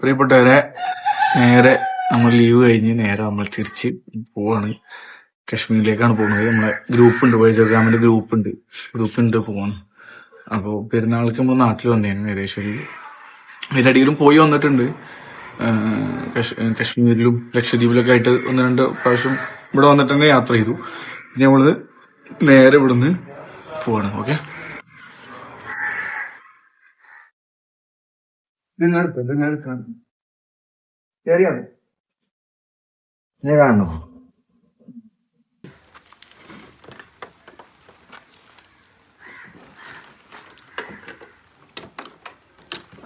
പ്രിയപ്പെട്ടവരെ നേരെ നമ്മൾ ലീവ് കഴിഞ്ഞ് നേരെ നമ്മൾ തിരിച്ച് പോവാണ്. കശ്മീരിലേക്കാണ് പോകുന്നത്. നമ്മളെ ഗ്രൂപ്പ് ഉണ്ട് വൈജോഗ്രാമിന്റെ ഗ്രൂപ്പ് ഉണ്ട്. ഗ്രൂപ്പ് ഉണ്ട് പോവാണ്. അപ്പോൾ പെരുന്നാൾക്ക് നമ്മൾ നാട്ടിൽ വന്നേനു ഏകദേശം ഒരു പോയി വന്നിട്ടുണ്ട്. കാശ്മീരിലും കശ്- കശ്മീരിലും ലക്ഷദ്വീപിലൊക്കെ ആയിട്ട് ഒന്ന് രണ്ട് പ്രാവശ്യം ഇവിടെ വന്നിട്ട് തന്നെ യാത്ര ചെയ്തു. പിന്നെ നമ്മൾ നേരെ ഇവിടുന്ന് പോവാണ്. ഓക്കെ? നിങ്ങൾ പെണ്ണുങ്ങൾ കാണും ശരിയാണ്. നീ കാണുന്നു.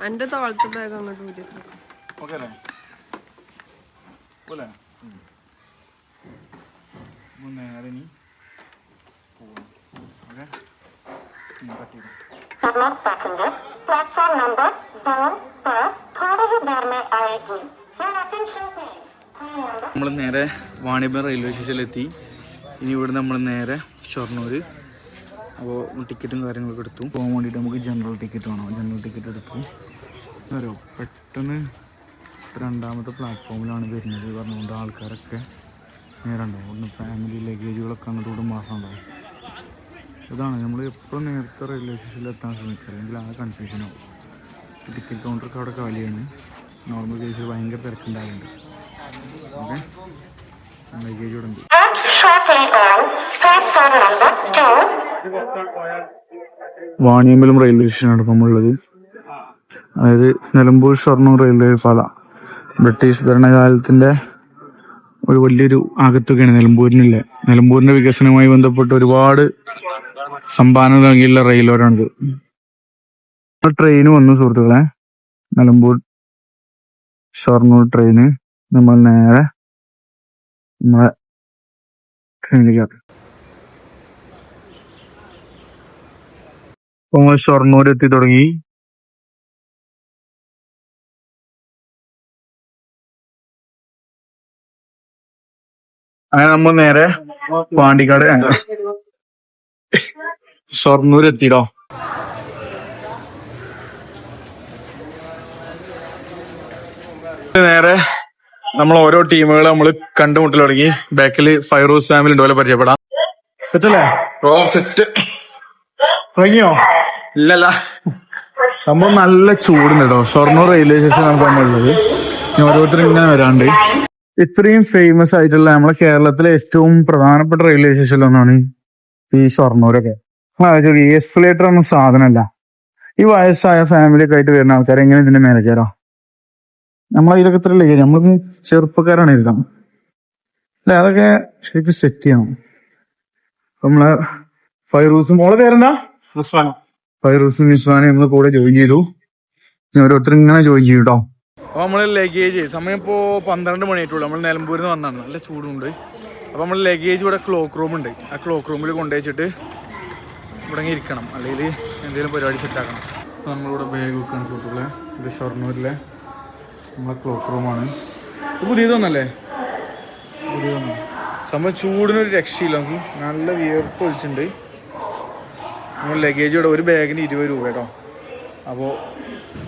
എന്റെ താഴത്തെ ബാഗ് അങ്ങോട്ട് ഊരിച്ചു ഓക്കെ? അല്ലേ പോലെ മുന്നേറി നീ ഓക്കെ പാസഞ്ചർ പ്ലാറ്റ്ഫോം നമ്പർ നമ്മൾ നേരെ വാണിഭം റെയിൽവേ സ്റ്റേഷനിലെത്തി ഇനി ഇവിടെ നമ്മൾ നേരെ ഷൊർണൂർ അപ്പോൾ ടിക്കറ്റും കാര്യങ്ങളൊക്കെ എടുത്തു. പോകാൻ വേണ്ടിയിട്ട് നമുക്ക് ജനറൽ ടിക്കറ്റ് വേണം. ജനറൽ ടിക്കറ്റ് എടുത്തു. അറിയോ? പെട്ടെന്ന് രണ്ടാമത്തെ പ്ലാറ്റ്ഫോമിലാണ് വരുന്നത്. പറഞ്ഞുകൊണ്ട് ആൾക്കാരൊക്കെ നേരെ ഉണ്ടാവും. ഒന്ന് ഫാമിലി ലഗേജുകളൊക്കെ അങ്ങോട്ടും മാസം ഉണ്ടാവും. ഇതാണ്. നമ്മൾ എപ്പോഴും നേരത്തെ റെയിൽവേ സ്റ്റേഷനിൽ എത്താൻ ശ്രമിക്കുക. അല്ലെങ്കിൽ ആ കൺഫ്യൂഷനാവും ടിക്കറ്റ് കൗണ്ടറൊക്കെ അവിടെ കാലിയാണ്. നോർമൽ കേസിൽ ഭയങ്കര തിരക്കുണ്ടാവുന്നുണ്ട്. ഓക്കെ? ലഗേജ് ഇവിടെ ഉണ്ട്. വാണിയമ്പലം റെയിൽവേ സ്റ്റേഷനാണ് അതായത് നിലമ്പൂർ ഷൊർണൂർ റെയിൽവേ പാത. ബ്രിട്ടീഷ് ഭരണകാലത്തിന്റെ ഒരു വലിയൊരു ആകത്തൊക്കെയാണ് നിലമ്പൂരിനുള്ള നിലമ്പൂരിന്റെ വികസനവുമായി ബന്ധപ്പെട്ട് ഒരുപാട് സംഭാവന നൽകിയുള്ള റെയിൽവേരാണിത് ട്രെയിൻ വന്നു സുഹൃത്തുക്കളെ. നിലമ്പൂർ ഷൊർണൂർ ട്രെയിന് നമ്മൾ നേരെ നമ്മളെ ട്രെയിനിലേക്ക് ഇപ്പൊ നമ്മൾ ഷൊർണൂർ എത്തി തുടങ്ങി. അങ്ങനെ നമ്മൾ നേരെ പാണ്ടിക്കാട് ഷൊർണൂർ എത്തിടോ നേരെ നമ്മൾ ഓരോ ടീമുകളെ നമ്മൾ കണ്ടുമുട്ടൽ തുടങ്ങി. ബാക്കിൽ ഫൈറൂസ് ഫാമിലി ഉണ്ട് പോലെ പരിചയപ്പെടാം. സെറ്റ് അല്ലേ? ഓ സെറ്റ് തുടങ്ങിയോ? ഇല്ലല്ല. സംഭവം നല്ല ചൂടുണ്ട് കേട്ടോ ഷൊർണൂർ റെയിൽവേ സ്റ്റേഷൻ നമുക്ക് ഇനി ഓരോരുത്തരും ഇങ്ങനെ വരാണ്ട്. ഇത്രയും ഫേമസ് ആയിട്ടുള്ള നമ്മളെ കേരളത്തിലെ ഏറ്റവും പ്രധാനപ്പെട്ട റെയിൽവേ സ്റ്റേഷനിൽ ഒന്നാണ് ഈ ഷൊർണൂരൊക്കെ. എസ്കലേറ്റർ ഒന്നും സാധനമല്ല. ഈ വയസ്സായ ഫാമിലി ഒക്കെ ആയിട്ട് വരുന്ന ആൾക്കാർ എങ്ങനെ ഇതിന്റെ മേലെ കയറാം നമ്മളെ ഇതിലൊക്കെ ഇത്ര ലേ നമ്മൾക്ക് ചെറുപ്പക്കാരാണ് എല്ലാം അല്ലെ? അതൊക്കെ ശരിക്കും സെറ്റ് ചെയ്യണം. നമ്മളെ ഫൈറൂസും മോളെ പേരെന്താ? ഫൈറൂസും നിസ്വാനും നമ്മൾ കൂടെ ജോയിൻ ചെയ്തു. ഇനി ഓരോരുത്തർ ഇങ്ങനെ ജോയിൻ ചെയ്യും കേട്ടോ അപ്പൊ നമ്മൾ ലഗേജ് സമയം ഇപ്പോ പന്ത്രണ്ട് മണിയായിട്ടുള്ളൂ. നമ്മൾ നിലമ്പൂരിൽ നിന്ന് വന്നാണ് നല്ല ചൂടുണ്ട്. അപ്പൊ നമ്മൾ ലഗേജ് ഇവിടെ ക്ലോക്ക് റൂം ഉണ്ട്. ആ ക്ലോക്ക് റൂമിൽ കൊണ്ടുവച്ചിട്ട് ഇവിടെ ഇരിക്കണം. അല്ലെങ്കിൽ എന്തെങ്കിലും പരിപാടി സെറ്റ് ആക്കണം. നമ്മളിവിടെ ബാഗ് വെക്കാൻ സുഹൃത്തുക്കളെ. ഇത് ഷൊർണൂരിലെ നമ്മളെ ക്ലോക്ക് റൂമാണ് ഇത് പുതിയതൊന്നല്ലേ? പുതിയതൊന്നും. സംഭവം ചൂടിനൊരു രക്ഷയില്ല നമുക്ക്. നല്ല വിയർത്ത് ഒഴിച്ചിട്ടുണ്ട് നമ്മൾ ലഗേജ് ഇവിടെ ഒരു ബാഗിന് ഇരുപത് രൂപ കേട്ടോ. അപ്പോൾ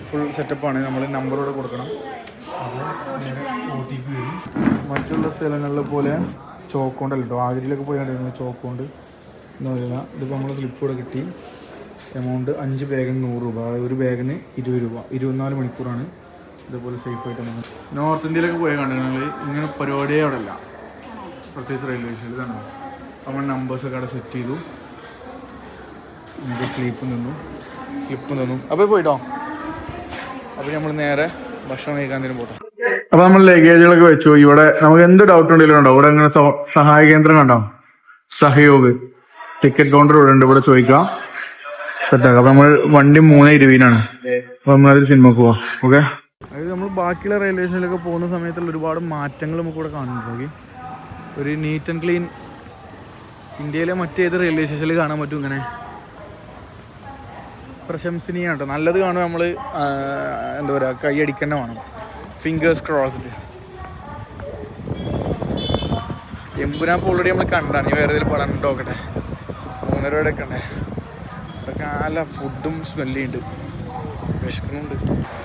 ഫുൾ സെറ്റപ്പാണ് നമ്മൾ നമ്പർ ഇവിടെ കൊടുക്കണം. അപ്പോൾ ഒ ടി പി വരും. മറ്റുള്ള സ്ഥലങ്ങളിലെ പോലെ ചോക്കോണ്ടല്ല കേട്ടോ. ആഗ്രയിലൊക്കെ പോയി കണ്ടിരുന്നു ചോക്കോണ്ട് എന്ന് പറയുക ഇതിപ്പോൾ നമ്മൾ സ്ലിപ്പ് ഇവിടെ കിട്ടി. എമൗണ്ട് അഞ്ച് ബാഗിന് നൂറ് രൂപ. അതായത് ഒരു ബാഗിന് ഇരുപത് രൂപ. ഇരുപത്തിനാല് മണിക്കൂറാണ്. ഇതേപോലെ സേഫ് ആയിട്ട് നമ്മൾ നോർത്ത് ഇന്ത്യയിലൊക്കെ പോയി കണ്ടിരുന്നെങ്കിൽ ഇങ്ങനെ പരിപാടിയേ അവിടെ ഇല്ല പ്രത്യേകിച്ച് റെയിൽവേ സ്റ്റേഷൻ ഇതാണ് നമ്മൾ നമ്പേഴ്സൊക്കെ അവിടെ സെറ്റ് ചെയ്തു. നമുക്ക് സ്ലീപ്പ് നിന്നു. സ്ലിപ്പ് നിന്നു. അപ്പോൾ പോയിട്ടോ? അപ്പോൾ നമ്മൾ നേരെ ഭക്ഷണം കഴിക്കാൻ തരും പോട്ടെ. അപ്പൊ നമ്മൾ ലഗേജുകളൊക്കെ വെച്ചു. ഇവിടെ നമുക്ക് എന്ത് ഡൗട്ട് ഉണ്ടെങ്കിലും ഉണ്ടോ? ഇവിടെ ഇങ്ങനെ സഹായ കേന്ദ്രം കണ്ടോ? സഹയോഗ്. ടിക്കറ്റ് കൗണ്ടർ ഇവിടെ ഉണ്ട്. ഇവിടെ ചോദിക്കാം. സെറ്റാക്കാം അപ്പൊ നമ്മൾ വണ്ടി മൂന്ന് ഇരുപതിനാണ്. അപ്പൊ നമ്മളതിൽ സിനിമക്ക് പോവാം. ഓക്കെ അതായത് നമ്മൾ ബാക്കിയുള്ള റെയിൽവേ സ്റ്റേഷനിലൊക്കെ പോകുന്ന സമയത്തുള്ള ഒരുപാട് മാറ്റങ്ങൾ നമുക്ക് ഇവിടെ കാണുന്നുണ്ട് ഒരു നീറ്റ് ആൻഡ് ക്ലീൻ ഇന്ത്യയിലെ മറ്റേത് റെയിൽവേ സ്റ്റേഷനിൽ കാണാൻ പറ്റും ഇങ്ങനെ. പ്രശംസനീയാണ് കേട്ടോ നല്ലത് കാണുമ്പോൾ നമ്മൾ എന്താ പറയുക കൈയടിക്കേണ്ട വേണം. ഫിംഗേഴ്സ് ക്രോസ്ഡ് എമ്പുരാപ്പ് ഓൾറെഡി നമ്മൾ കണ്ടാണ്. ഈ വേറെ ഇതിൽ പടം നോക്കട്ടെ. മൂന്നര വരെ കണ്ടേ അതൊക്കെ നല്ല ഫുഡും സ്മെല്ലിയുണ്ട് വിശക്കുന്നുണ്ട്.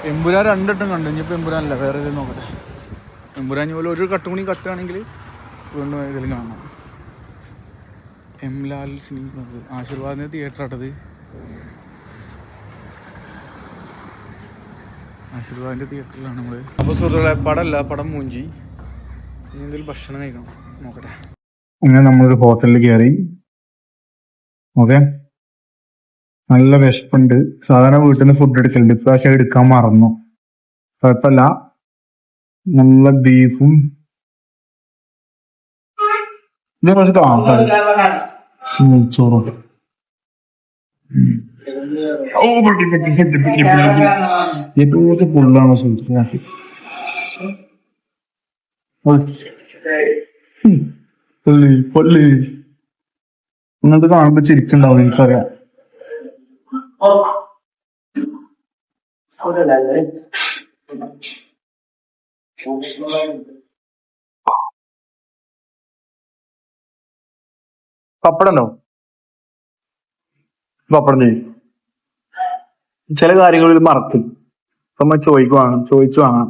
എമ്പുരാൻ രണ്ടിട്ടും കണ്ടു. ഇനിയിപ്പോൾ എമ്പുരാനല്ല വേറെ ഏതെങ്കിലും നോക്കട്ടെ. എമ്പുരാൻ പോലെ ഒരു കട്ടും കൂടി കട്ടുകയാണെങ്കിൽ വീണ്ടും ഏതെങ്കിലും കാണാം എം ലാൽ സിനിമ ആശീർവാദിന്റെ തിയേറ്റർ ആട്ടത്. ആശീർവാദിന്റെ തിയേറ്ററിലാണ് നമ്മൾ അപ്പോൾ സുഹൃത്തുക്കളെ പടമല്ല പടം മൂഞ്ചി. ഇനി എന്തെങ്കിലും ഭക്ഷണം കഴിക്കണം. നോക്കട്ടെ. അങ്ങനെ നമ്മളൊരു ഹോട്ടലിൽ കയറി ഓക്കെ? നല്ല വിശപ്പുണ്ട്. സാധാരണ വീട്ടിൽ നിന്ന് ഫുഡ് എടുക്കലുണ്ട്. ഇപ്രാവശ്യം എടുക്കാൻ മറന്നു. കുഴപ്പമില്ല. നല്ല ബീഫും ഇത് കാണുമ്പോ ചിരിക്കുണ്ടാവും എനിക്കറിയാം. ഉണ്ടോ പപ്പടം ചെയ്യും ചില കാര്യങ്ങളിൽ മറക്കും. അപ്പൊ നമ്മൾ ചോദിക്കു വാങ്ങണം ചോദിച്ചു വാങ്ങണം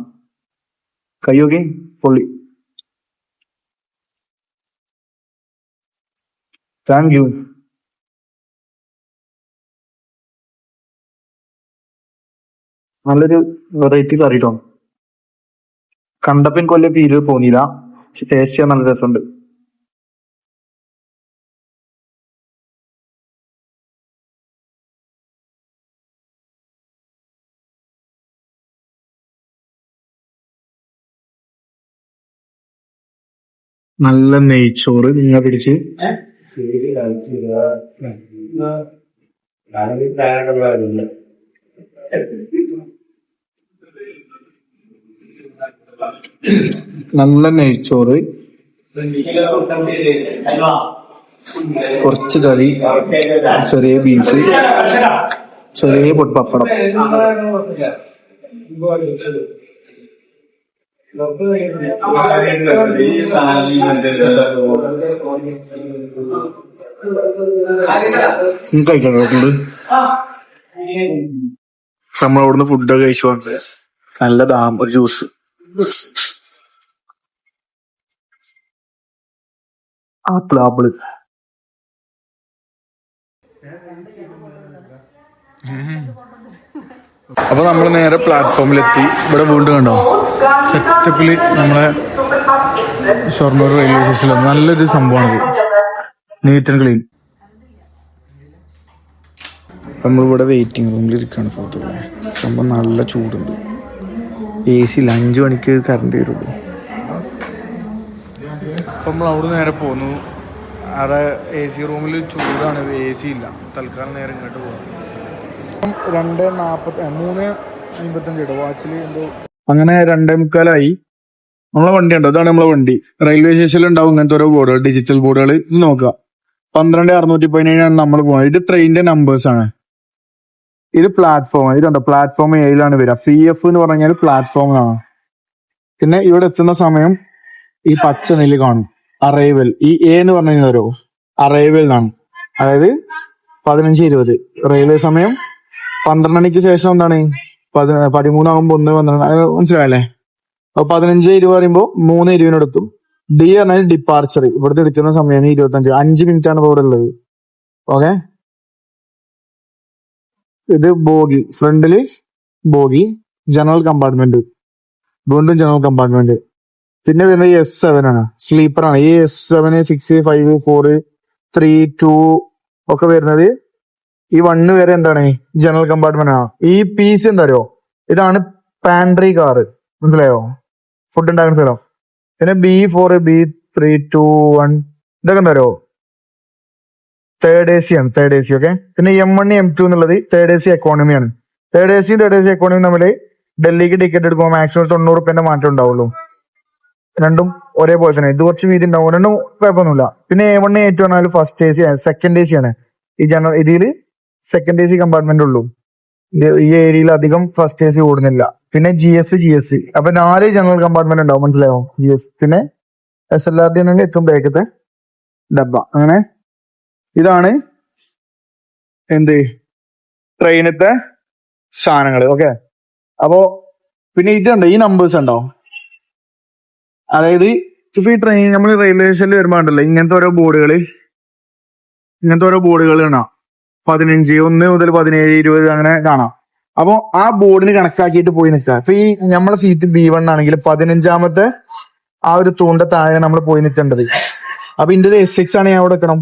കയ്യൊക്കെ പൊള്ളി. താങ്ക് യു നല്ലൊരു വെറൈറ്റി കറി കേട്ടോ കണ്ടപ്പൻ കൊല്ലം പീര് തോന്നിയില്ല. ടേസ്റ്റ് ചെയ്യാൻ നല്ല രസമുണ്ട്. നല്ല നെയ്ച്ചോറ് നിങ്ങൾ പിടിച്ച്. നല്ല നെയ്ച്ചോറ്. കുറച്ച് കറി ചെറിയ ബീൻസ് ചെറിയ പൊട്ടപ്പടം നമ്മളവിടുന്ന് ഫുഡൊക്കെ കഴിച്ചു വന്നത് നല്ല ദാം ഒരു ജ്യൂസ് ആപ്പിൾ അപ്പൊ നമ്മൾ നേരെ പ്ലാറ്റ്ഫോമിലെത്തി. ഇവിടെ വീണ്ടും കണ്ടോ? സെറ്റപ്പിൽ നമ്മളെ ഷൊർണൂർ റെയിൽവേ സ്റ്റേഷനിൽ നല്ലൊരു സംഭവമാണ് നീറ്റ് ആൻഡ് ക്ലീൻ നമ്മളിവിടെ വെയിറ്റിംഗ് റൂമിൽ ഇരിക്കുകയാണ് സംഭവം നല്ല ചൂടുണ്ട്. എ സിയിൽ അഞ്ച് മണിക്ക് കറണ്ട് വരുള്ളൂ. അപ്പം നമ്മൾ അവിടെ നേരെ പോന്നു. അവിടെ എ സി റൂമിൽ ചൂടാണ് എ സി ഇല്ല. തൽക്കാലം നേരെ ഇങ്ങോട്ട് പോകാം രണ്ട് നാപ്പത്തി മൂന്ന് അമ്പത്തഞ്ച് ഇടും. വാച്ചിൽ എന്തോ അങ്ങനെ രണ്ടേ മുക്കാലായി. നമ്മളെ വണ്ടി ഉണ്ടോ ഇതാണ് നമ്മളെ വണ്ടി. റെയിൽവേ സ്റ്റേഷനിൽ ഉണ്ടാവും ഇങ്ങനത്തെ ഓരോ ബോർഡുകൾ ഡിജിറ്റൽ ബോർഡുകൾ ഇത് നോക്കുക. പന്ത്രണ്ട് അറുന്നൂറ്റി പതിനേഴാണ് നമ്മൾ പോകുന്നത് ഇത് ട്രെയിനിന്റെ നമ്പേഴ്സ് ആണ്. ഇത് പ്ലാറ്റ്ഫോം ഇതുണ്ടോ പ്ലാറ്റ്ഫോം ഏഴിലാണ് വരിക. സി എഫ് എന്ന് പറഞ്ഞാൽ പ്ലാറ്റ്ഫോം ആണ്. പിന്നെ ഇവിടെ എത്തുന്ന സമയം ഈ പച്ച നെല്ല് കാണും. അറൈവൽ ഈ എ എന്ന് പറഞ്ഞു കഴിഞ്ഞാലോ അറൈവൽ എന്നാണ്. അതായത് പതിനഞ്ച് ഇരുപത്. റെയിൽവേ സമയം പന്ത്രണ്ട് മണിക്ക് ശേഷം എന്താണ്? പതി പതിമൂന്നാകുമ്പോ ഒന്ന് പന്ത്രണ്ട്. മനസ്സിലായല്ലേ? അപ്പൊ പതിനഞ്ച് ഇരുപത് പറയുമ്പോൾ മൂന്ന് ഇരുവിനെടുത്തും ഡി പറഞ്ഞാൽ ഡിപ്പാർച്ചർ ഇവിടുത്തെ എടുക്കുന്ന സമയമാണ് ഇരുപത്തഞ്ച്. അഞ്ച് മിനിറ്റ് ആണ് ഇവിടെ ഉള്ളത്. ഓക്കെ ഇത് ബോഗി ഫ്രണ്ടിൽ ബോഗി ജനറൽ കമ്പാർട്ട്മെന്റ് വീണ്ടും ജനറൽ കമ്പാർട്ട്മെന്റ് പിന്നെ വരുന്നത് എസ് സെവൻ ആണ്. സ്ലീപ്പർ ആണ്. ഈ S seven six five four three two ഒക്കെ വരുന്നത് ഈ വണ്ണ് വരെ എന്താണ്? ജനറൽ കമ്പാർട്ട്മെന്റ് ആണ്. ഈ പീസ് എന്താ അറിയോ ഇതാണ് പാൻട്രി കാറ് മനസ്സിലായോ? ഫുഡ് ഉണ്ടാക്കുന്ന സ്ഥലം. പിന്നെ B four B three two one ഇതൊക്കെ എന്താ അറിയോ തേർഡ് എ സി ആണ് തേർഡ് എ സി ഓക്കെ പിന്നെ എം വൺ എം ടു എന്നുള്ളത് തേർഡ് എ സി എക്കോണമി ആണ്. Third A C third A C economy തമ്മിൽ ഡൽഹിക്ക് ടിക്കറ്റ് എടുക്കുമ്പോൾ മാക്സിമം തൊണ്ണൂറ് റുപ്യന്റെ മാറ്റം ഉണ്ടാവുള്ളൂ. രണ്ടും ഒരേപോലെ തന്നെ. ഇത് കുറച്ച് വീതി ഉണ്ടാവും. രണ്ടും കുഴപ്പമൊന്നുമില്ല. പിന്നെ എ വൺ എ ടു പറഞ്ഞാൽ ഫസ്റ്റ് എ സി ആണ് സെക്കൻഡ് എ സി ആണ്. ഈ ജനറൽ ഇതിൽ സെക്കൻഡ് എ സി കമ്പാർട്ട്മെന്റ് ഉള്ളൂ. ഈ ഏരിയയിൽ അധികം ഫസ്റ്റ് എ സി ഓടുന്നില്ല. പിന്നെ ജി എസ് ജി എസ് അപ്പൊ നാല് ജനറൽ കമ്പാർട്ട്മെന്റ് ഉണ്ടാവും മനസ്സിലായോ? ജി എസ് പിന്നെ എസ് എൽ ആർ ഡി എന്നെ ഏറ്റവും ബേക്കത്തെ ഡബ്ബ. അങ്ങനെ ഇതാണ് എന്ത്? ട്രെയിനത്തെ സാധനങ്ങൾ ഓക്കെ അപ്പോ പിന്നെ ഇതുണ്ട് ഈ നമ്പേഴ്സ് ഉണ്ടോ? അതായത് ഇപ്പൊ ഈ ട്രെയിൻ നമ്മൾ റെയിൽവേ സ്റ്റേഷനിൽ വരുമ്പോ ഉണ്ടല്ലോ ഇങ്ങനത്തെ ഓരോ ബോർഡുകൾ ഇങ്ങനത്തെ ഓരോ ബോർഡുകൾ കാണാം. പതിനഞ്ച് ഒന്ന് മുതൽ പതിനേഴ് ഇരുപത് അങ്ങനെ കാണാം. അപ്പൊ ആ ബോർഡിന് കണക്കാക്കിയിട്ട് പോയി നിൽക്കുക. ഇപ്പൊ ഈ നമ്മളെ സീറ്റ് ബി വൺ ആണെങ്കിൽ പതിനഞ്ചാമത്തെ ആ ഒരു തൂണ്ട താഴെ നമ്മൾ പോയി നിൽക്കേണ്ടത്. അപ്പൊ ഇന്റത് എസ് സിക്സ് ആണ് ഞാൻ അവിടെ നിൽക്കണം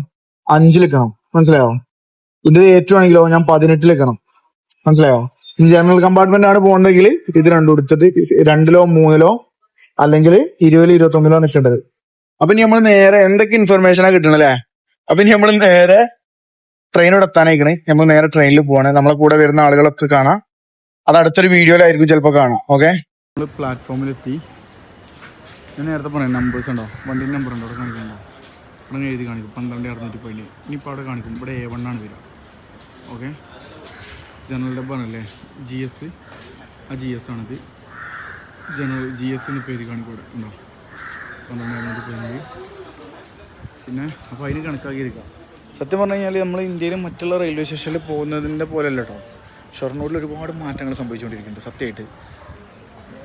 അഞ്ചിൽ നിൽക്കണം മനസ്സിലായോ? ഇതിന്റെ ഏറ്റവും ആണെങ്കിലോ ഞാൻ പതിനെട്ടിലെക്കണം? മനസ്സിലായോ? ഇനി ജനറൽ കമ്പാർട്ട്മെന്റ് ആണ് പോകണ്ടെങ്കിൽ ഇത് രണ്ടും എടുത്തിട്ട് രണ്ടിലോ മൂന്നിലോ അല്ലെങ്കിൽ ഇരുപതിലോ ഇരുപത്തി ഒന്നിലോ നിൽക്കേണ്ടത്. അപ്പൊ ഇനി നമ്മൾ നേരെ എന്തൊക്കെ ഇൻഫർമേഷനാ കിട്ടണല്ലേ അപ്പൊ ഇനി നമ്മൾ നേരെ ട്രെയിനോട് എത്താനായിക്കണേ. നമ്മൾ നേരെ ട്രെയിനിൽ പോവാണ്. നമ്മളെ കൂടെ വരുന്ന ആളുകളൊക്കെ കാണാം. അത് അടുത്തൊരു വീഡിയോയിലായിരിക്കും ചിലപ്പോൾ കാണാം. ഓക്കെ നമ്മൾ പ്ലാറ്റ്ഫോമിലെത്തി ഞാൻ നേരത്തെ പറയാം നമ്പേഴ്സ് ഉണ്ടോ? വണ്ടിന്റെ നമ്പർ ഉണ്ടോ? കാണിക്കണ്ടോ? അവിടെ എഴുതി കാണിക്കും. പന്ത്രണ്ട് അറുന്നൂറ്റി പതിനേഴ്. ഇനിയിപ്പോൾ അവിടെ കാണിക്കും. ഇവിടെ എ വൺ ആണ് വരിക. ഓക്കെ ജനറൽ ഡബ്ബാണല്ലേ ജി എസ് ആ ജി എസ് ആണിത്. ജനറൽ ജി എസിന് പേര് കാണിക്കും ഇവിടെ. ഉണ്ടോ? പന്ത്രണ്ട് അറുന്നൂറ്റി പതിനേഴ്. പിന്നെ അപ്പോൾ അതിന് കണക്കാക്കിയിരിക്കുക സത്യം പറഞ്ഞു കഴിഞ്ഞാൽ നമ്മൾ ഇന്ത്യയിലും മറ്റുള്ള റെയിൽവേ സ്റ്റേഷനിൽ പോകുന്നതിന്റെ പോലെയല്ല കേട്ടോ ഷൊർണൂരിൽ ഒരുപാട് മാറ്റങ്ങൾ സംഭവിച്ചുകൊണ്ടിരിക്കുന്നുണ്ട് സത്യമായിട്ട്.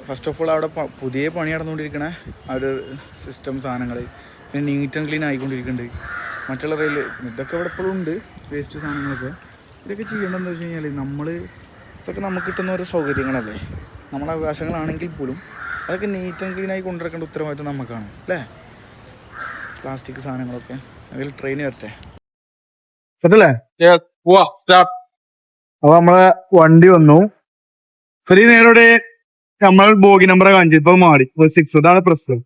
ഫസ്റ്റ് ഓഫ് ഓൾ അവിടെ പുതിയ പണി നടന്നുകൊണ്ടിരിക്കണ ആ ഒരു സിസ്റ്റം സാധനങ്ങൾ പിന്നെ നീറ്റ് ആൻഡ് ക്ലീൻ ആയിക്കൊണ്ടിരിക്കുന്നുണ്ട് മറ്റുള്ള റെയിൽ ഇതൊക്കെ ഇവിടെ ഇപ്പോഴും ഉണ്ട് വേസ്റ്റ് സാധനങ്ങളൊക്കെ. ഇതൊക്കെ ചെയ്യേണ്ടതെന്ന് വെച്ച് കഴിഞ്ഞാൽ നമ്മൾ ഇതൊക്കെ നമുക്ക് കിട്ടുന്ന ഓരോ സൗകര്യങ്ങളല്ലേ? നമ്മുടെ അവകാശങ്ങളാണെങ്കിൽ പോലും അതൊക്കെ നീറ്റ് ആൻഡ് ക്ലീൻ ആയി കൊണ്ടുവരേണ്ട ഉത്തരവാദിത്വം നമുക്കാണ് അല്ലേ? പ്ലാസ്റ്റിക് സാധനങ്ങളൊക്കെ. അതിൽ ട്രെയിൻ വരട്ടെ. അപ്പൊ നമ്മളെ വണ്ടി വന്നു. ശരി നേരോടെ നമ്മൾ ബോഗി നമ്പർ കാണിച്ചു ഇപ്പൊ മാറി. സിക്സ് അതാണ് പ്രശ്നം.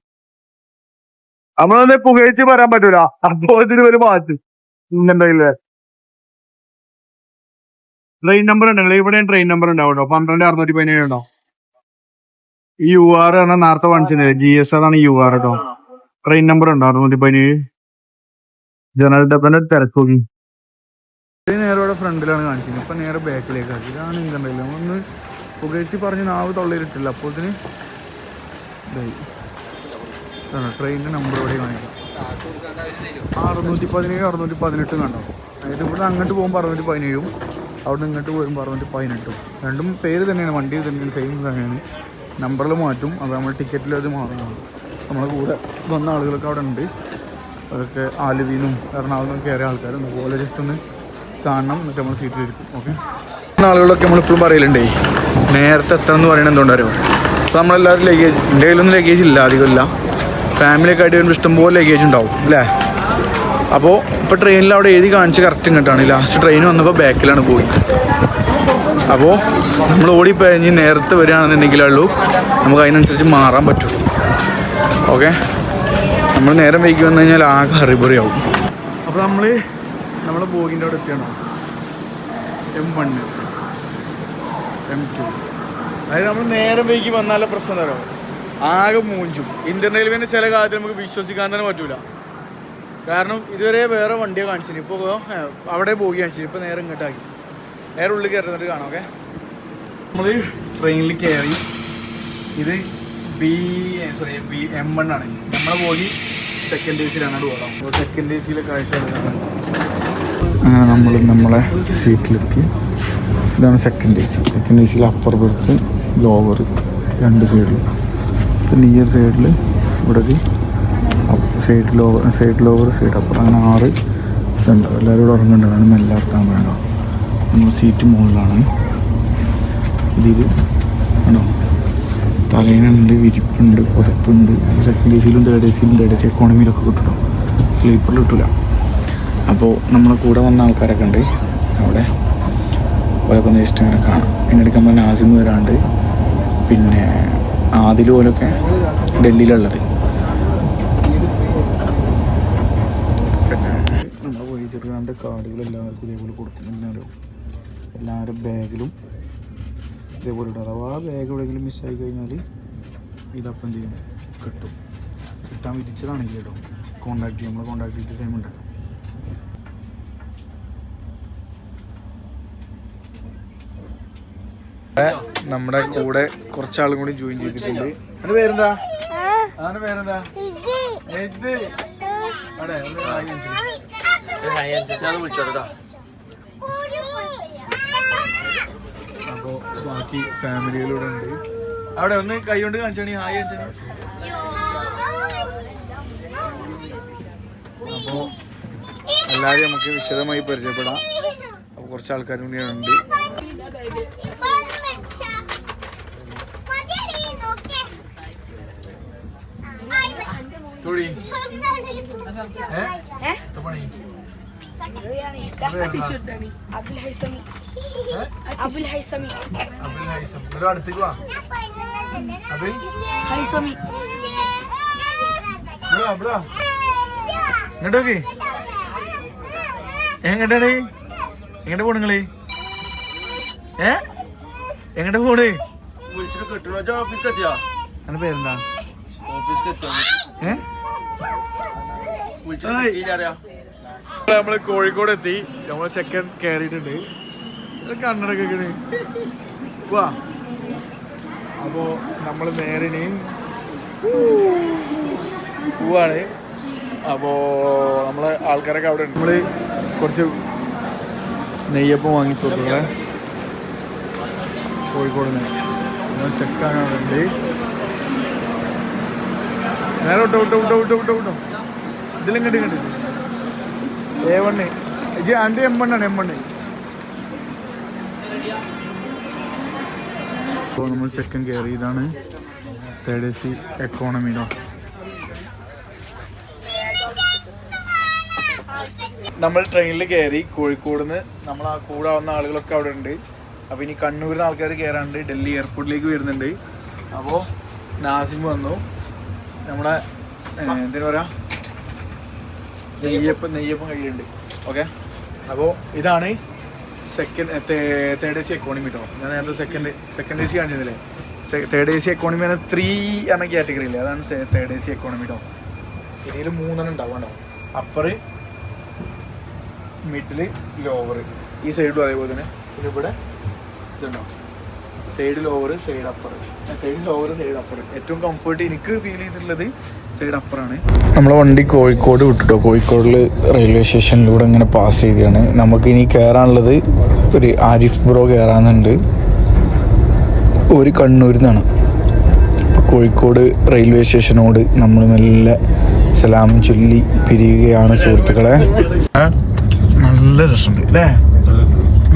നമ്മളൊന്ന് പുകഴ്ച്ചു പറയാൻ പറ്റൂല. അപ്പോ ഇതിന് ഒരു മാറ്റം. ഇന്നുണ്ടെങ്കിലേ ട്രെയിൻ നമ്പർ ഉണ്ടെങ്കിൽ ഇവിടെ ട്രെയിൻ നമ്പർ ഉണ്ടാവുമല്ലോ പന്ത്രണ്ട് അറുന്നൂറ്റി പതിനേഴ് ഉണ്ടോ? യു ആർ പറഞ്ഞാൽ നേരത്തെ കാണിച്ചത് ജി എസ് അതാണ് യു ആർ കേട്ടോ ട്രെയിൻ നമ്പർ ഉണ്ടോ? അറുന്നൂറ്റി പതിനേഴ്. ജനറൽ ഡബ്ബിന്റെ തിരക്ക് നോക്കി. ഇത് നേരെ ഇവിടെ ഫ്രണ്ടിലാണ് കാണിച്ചത് ഇപ്പൊ നേരെ ബാക്കിലേക്ക് ആക്കി ഇതാണ് ഇതുണ്ടല്ലോ ഒന്ന് പുകഴ്ത്തി പറഞ്ഞ് നാവ് തൊള്ളയിലിട്ടില്ല അപ്പോൾ ഇതിന് ട്രെയിനിന്റെ നമ്പർ ഇവിടെ കാണിക്കാം. അറുന്നൂറ്റി പതിനേഴ് അറുന്നൂറ്റി പതിനെട്ടും കണ്ടോ? അതായത് ഇവിടെ അങ്ങോട്ട് പോകുമ്പോൾ അറുന്നൂറ്റി പതിനേഴും അവിടെ നിന്ന് ഇങ്ങോട്ട് പോകുമ്പോൾ അറുന്നൂറ്റി പതിനെട്ടും രണ്ടും പേര് തന്നെയാണ് വണ്ടി തന്നെയാണ് സെയിം തന്നെയാണ്. നമ്പറിൽ മാറ്റും അത് നമ്മൾ ടിക്കറ്റിൽ അത് മാറുന്നതാണ്. നമ്മളെ കൂടെ വന്ന ആളുകളൊക്കെ അവിടെ ഉണ്ട്. അതൊക്കെ ആലുവീനും എറണാകുളം കയറിയ ആൾക്കാരും അതുപോലെ ജസ്റ്റ് ഒന്ന് കാണണം എന്നിട്ട് നമ്മൾ സീറ്റിൽ ഇരിക്കും ഓക്കെ ആളുകളൊക്കെ നമ്മളിപ്പോഴും പറയലുണ്ടേ. നേരത്തെ എത്തണം എന്ന് പറയണത് എന്തുകൊണ്ടറിയോ അപ്പോൾ നമ്മളെല്ലാവരും ലഗേജ് എന്റെ കയ്യിലൊന്നും ലഗേജ് ഇല്ല അധികമില്ല. ഫാമിലിയൊക്കെ ആയിട്ട് വരുമ്പോൾ ഇഷ്ടംപോലെ ലഗേജ് ഉണ്ടാവും അല്ലേ? അപ്പോൾ ഇപ്പോൾ ട്രെയിനിൽ അവിടെ എഴുതി കാണിച്ച് കറക്റ്റ് ഇങ്ങോട്ടാണ്. ലാസ്റ്റ് ട്രെയിൻ വന്നപ്പോൾ ബാക്കിലാണ് പോയി അപ്പോൾ നമ്മൾ ഓടിപ്പഴിഞ്ഞ് നേരത്തെ വരികയാണെന്നുണ്ടെങ്കിലുള്ളൂ നമുക്ക് അതിനനുസരിച്ച് മാറാൻ പറ്റും. ഓക്കെ നമ്മൾ നേരം വൈകി വന്നു കഴിഞ്ഞാൽ ആകെ ആവും അപ്പോൾ നമ്മൾ നമ്മുടെ ബോഗിന്റെ അവിടെ എത്തിയാണോ? എം വണ്ണ് എം ടു അതായത് നമ്മൾ നേരം വൈകി വന്നാലേ പ്രശ്നം പറയുക ആകെ മൂഞ്ചും. ഇന്ത്യൻ റെയിൽവേന്റെ ചില കാര്യത്തിൽ നമുക്ക് വിശ്വസിക്കാൻ തന്നെ പറ്റൂല. കാരണം ഇതുവരെ വേറെ വണ്ടിയെ കാണിച്ചിന് ഇപ്പോൾ അവിടെ പോയി കാണിച്ചിന് ഇപ്പോൾ നേരെ ഇങ്ങോട്ടാക്കി. നേരെ ഉള്ളിൽ കയറുന്നിട്ട് കാണാം ഓക്കെ? നമ്മൾ ട്രെയിനിൽ കയറി. ഇത് B sorry B M one ആണ്. നമ്മളെ പോയി സെക്കൻഡ് എ സിയിലാണ് പോകാം സെക്കൻഡ് എ സിയിലെ കാഴ്ച അങ്ങനെ നമ്മൾ നമ്മളെ സീറ്റിലെത്തി ഇതാണ് second A C second A സിയിൽ അപ്പർ ബെർത്ത് ലോവർ രണ്ട് സൈഡിൽ ഒരു സൈഡിൽ ഇവിടെ side lower side lower side അപ്പുറം അങ്ങനെ ആറ് ഇതുണ്ട്. എല്ലാവരും കൂടെ ഉറങ്ങേണ്ടതാണ് മെല്ലാത്താൻ വേണ്ട നമ്മൾ സീറ്റ് മുകളിലാണ്. ഇതിൽ ആണോ? തലേനുണ്ട് വിരിപ്പുണ്ട് പുതപ്പുണ്ട് സെക്കൻഡ് എ സിയിലും തേർഡ് എ സിയിലും തേർഡ് എ സി എക്കോണമിയിലൊക്കെ കിട്ടും സ്ലീപ്പറിൽ കിട്ടില്ല അപ്പോൾ നമ്മളെ കൂടെ വന്ന ആൾക്കാരൊക്കെ ഉണ്ട്. അവിടെ ഓരോ ഒന്ന് ഇഷ്ടം കാണാം. പിന്നെ എടുക്കുമ്പോൾ നാസിം വരാണ്ട്. പിന്നെ ആദിൽ പോലൊക്കെ ഡൽഹിയിലുള്ളത് നമ്മൾ ചെറുതാണ്ട് കാർഡുകൾ എല്ലാവർക്കും ഇതേപോലെ കൊടുക്കുന്നുണ്ടല്ലോ എല്ലാവരും എല്ലാവരും ബാഗിലും ഇതേപോലെ ഇടും. അഥവാ ബാഗ് എവിടെയെങ്കിലും മിസ്സായി കഴിഞ്ഞാൽ ഇതപ്പം ചെയ്യും. കിട്ടും. കിട്ടാൻ വിധിച്ചതാണെങ്കിൽ കേട്ടോ കോൺടാക്ട് നമ്മൾ കോൺടാക്ട് ചെയ്തിട്ട് സെയിം ഉണ്ടല്ലോ നമ്മുടെ കൂടെ കുറച്ചാളും കൂടി ജോയിൻ ചെയ്തിട്ടുണ്ട്. അത് പേരെന്താ? അതിന്റെ പേരെന്താ? ഇത്. അപ്പൊ ബാക്കി ഫാമിലിയിലൂടെ ഉണ്ട്. അവിടെ ഒന്ന് കൈ കൊണ്ട് കാണിച്ചാണി ഹായ് കാണിച്ചാണി അപ്പോ എല്ലാവരും നമുക്ക് വിശദമായി പരിചയപ്പെടാം. അപ്പൊ കുറച്ച് ആൾക്കാരും കൂടി എത്ര പണി അബുൽ ഹൈസമി അബുൽ ഹൈസമി. അബിൽ ഹൈസം ഇവിടെ അടുത്തേക്ക് വാ. അബിൽ ഹൈസമി. ഇവിടെ വാ, ഇവിടെ വാ. ഇങ്ങോട്ട് നോക്ക് എങ്ങോട്ടാണ് എങ്ങോട്ട് പോണ് നിങ്ങൾ? ഏ? എങ്ങോട്ട് പോണ്? വിളിച്ചിട്ട് കിട്ടണോ? ഓഫീസ് എത്തിയാ എന്റെ പേരെന്താ? ഓഫീസ് എത്തിയോ ഏ വിളിച്ചിട്ട് ഏയ്. കിട്ടിയില്ലാരാ നമ്മൾ കോഴിക്കോട് എത്തി. നമ്മൾ സെക്കൻഡ് കയറിയിട്ടുണ്ട് കണ്ണടക്കണേ വാ. അപ്പോ നമ്മൾ നേരിണി പോവാണ്. അപ്പോ നമ്മളെ ആൾക്കാരൊക്കെ അവിടെ ഉണ്ട്. നമ്മൾ കുറച്ച് നെയ്യപ്പം വാങ്ങി തോന്നുന്നത് കോഴിക്കോട് നിന്ന് ചെക്കാൻ അവിടെ ഉണ്ട് നേരെ വിട്ടോ വിട്ടോ വിട്ടോ വിട്ടോ വിട്ടോ വിട്ടോ. ഇതിലും കണ്ടി കണ്ടി. വണ് ജി ആന്റെ എം വണ്ണാണ് എം വണ് അപ്പോൾ നമ്മൾ ചെക്കൻ കയറി ഇതാണ് തേർഡ് എ സി എക്കോണമിയിലോ നമ്മൾ ട്രെയിനിൽ കയറി കോഴിക്കോട് നിന്ന് നമ്മൾ ആ കൂടാവുന്ന വന്ന ആളുകളൊക്കെ അവിടെ ഉണ്ട്. അപ്പോൾ ഇനി കണ്ണൂരിൽ നിന്ന് ആൾക്കാർ കയറാണ്ട് ഡൽഹി എയർപോർട്ടിലേക്ക് വരുന്നുണ്ട്. അപ്പോൾ നാസിം വന്നു. നമ്മുടെ എന്താ എന്തിനു പറയാ? നെയ്യപ്പം നെയ്യപ്പം കയ്യിലുണ്ട് ഓക്കെ? അപ്പോൾ ഇതാണ് second third A C economy കേട്ടോ ഞാൻ നേരത്തെ സെക്കൻഡ് സെക്കൻഡ് എ സി കാണിച്ചതില്ലേ തേർഡ് എ സി എക്കോണമി എന്ന ത്രീ എന്ന കാറ്റഗറി ഇല്ലേ? അതാണ് തേർഡ് എ സി എക്കോണമി കേട്ടോ ഇതിൽ മൂന്നെണ്ണം ഉണ്ടാവും കേട്ടോ. അപ്പർ മിഡിൽ ലോവർ ഈ സൈഡും അതേപോലെ തന്നെ. പിന്നെ ഇവിടെ ഇതുണ്ടോ? Side lower side upper side lower side upper ഏറ്റവും കംഫർട്ട് എനിക്ക് ഫീൽ ചെയ്തിട്ടുള്ളത് സൈഡ് അപ്പറാണ് നമ്മളെ വണ്ടി കോഴിക്കോട് വിട്ടിട്ടോ? കോഴിക്കോടിൽ റെയിൽവേ സ്റ്റേഷനിലൂടെ ഇങ്ങനെ പാസ് ചെയ്തതാണ്. നമുക്ക് ഇനി കയറാനുള്ളത് ഒരു ആരിഫ് ബ്രോ കയറാനുണ്ട് ഒരു കണ്ണൂരിൽ നിന്നാണ്. അപ്പോൾ കോഴിക്കോട് റെയിൽവേ സ്റ്റേഷനോട് നമ്മൾ നല്ല സലാം ചൊല്ലി പിരിയുകയാണ് സുഹൃത്തുക്കളെ. നല്ല രസമുണ്ട്. അല്ലേ?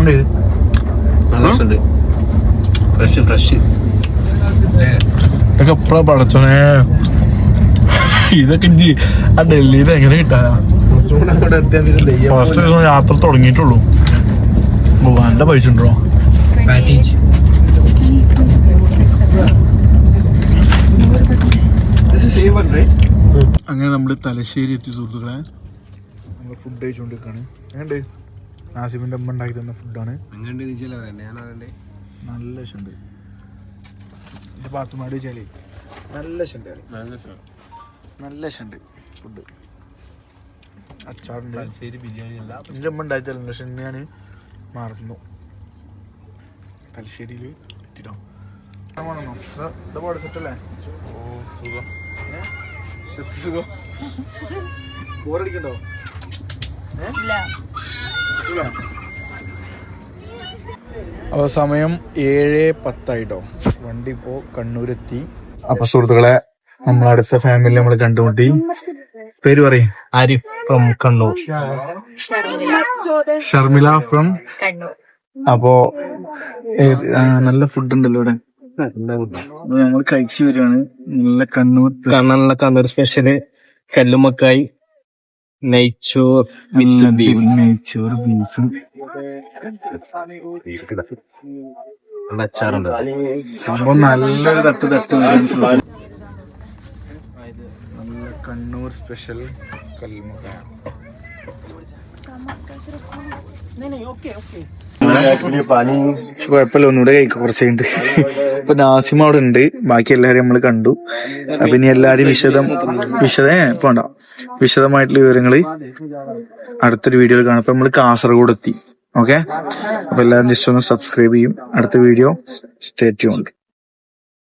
ഉണ്ട്. നല്ല രസമുണ്ട്. ഫ്രഷ് ഫ്രഷ് ഇതൊക്കെ എപ്പോഴാ പടച്ചോനെ ഇതൊക്കെ ഇഞ്ചി ആ ഡൽഹിയിൽ എങ്ങനെ കിട്ടാനാ ഫസ്റ്റ് ദിവസം യാത്ര തുടങ്ങിയിട്ടുള്ളൂ ഭഗവാന്റെ പൈസ ഉണ്ടോ അങ്ങനെ നമ്മൾ തലശ്ശേരി എത്തി സുഹൃത്തുക്കളെ നമ്മൾ ഫുഡ് കഴിച്ചുകൊണ്ടിരിക്കുകയാണ് എങ്ങനെയുണ്ട് നാസിമിന്റെ അമ്മ ഉണ്ടാക്കി തന്ന ഫുഡാണ് എങ്ങനെ നല്ല ഇഷ്ടമുണ്ട് എന്റെ ബാത്റൂമാട് വെച്ചാലേ നല്ല ഇഷ്ടമുണ്ട് നല്ല ഇഷ്ടമുണ്ട് ഫുഡ് അച്ചാറുണ്ട്. തലശ്ശേരി ബിരിയാണി അല്ല എന്റെ അമ്മ ഉണ്ടായി തരുന്നുണ്ട് പക്ഷെ ഇന്ന് ഞാൻ മറന്നു. തലശ്ശേരിയിൽ എത്തിട്ടോ ോ? സെറ്റല്ലേ ഓ സുഖം. സുഖം? ബോറടിക്കണ്ടോ അപ്പൊ സമയം ഏഴ് പത്തായിട്ടോ. വണ്ടി ഇപ്പോ കണ്ണൂരെത്തി. അപ്പൊ സുഹൃത്തുക്കളെ നമ്മളടുത്ത ഫാമിലി നമ്മൾ കണ്ടുമുട്ടി. പേര് പറയും. ആരിഫ് ഫ്രം കണ്ണൂർ. ഷർമില ഫ്രം അപ്പോ നല്ല ഫുഡ് ഉണ്ടല്ലോ ഇവിടെ. ഞങ്ങൾ കഴിച്ചു വരികയാണ്. നല്ല കണ്ണൂർ കണ്ണനുള്ള കണ്ണൂർ സ്പെഷ്യൽ കല്ലുമക്കായി നെയ്ച്ചോർ നെയ്ച്ചോർ ബീഫ് നല്ല അച്ചാറുണ്ട് സംഭവം നല്ലൊരു തട്ട് തട്ട്. നല്ല കണ്ണൂർ സ്പെഷ്യൽ കല്ലുമക്കായ കുഴപ്പമില്ല ഒന്നുകൂടെ കഴിക്കാം കുറച്ച് കഴിഞ്ഞിട്ട് ഇപ്പൊ നാസിം അവിടെ ഉണ്ട്. ബാക്കി എല്ലാരും നമ്മൾ കണ്ടു. അപ്പൊ ഇനി എല്ലാരും വിശദം വിശദ പോണ്ട വിശദമായിട്ടുള്ള വിവരങ്ങൾ അടുത്തൊരു വീഡിയോയിൽ കാണാം. അപ്പൊ നമ്മൾ കാസർഗോഡ് എത്തി. ഓക്കെ അപ്പൊ എല്ലാവരും ജസ്റ്റ് ഒന്ന് സബ്സ്ക്രൈബ് ചെയ്യും. അടുത്ത വീഡിയോ സ്റ്റേ ട്യൂൺഡ്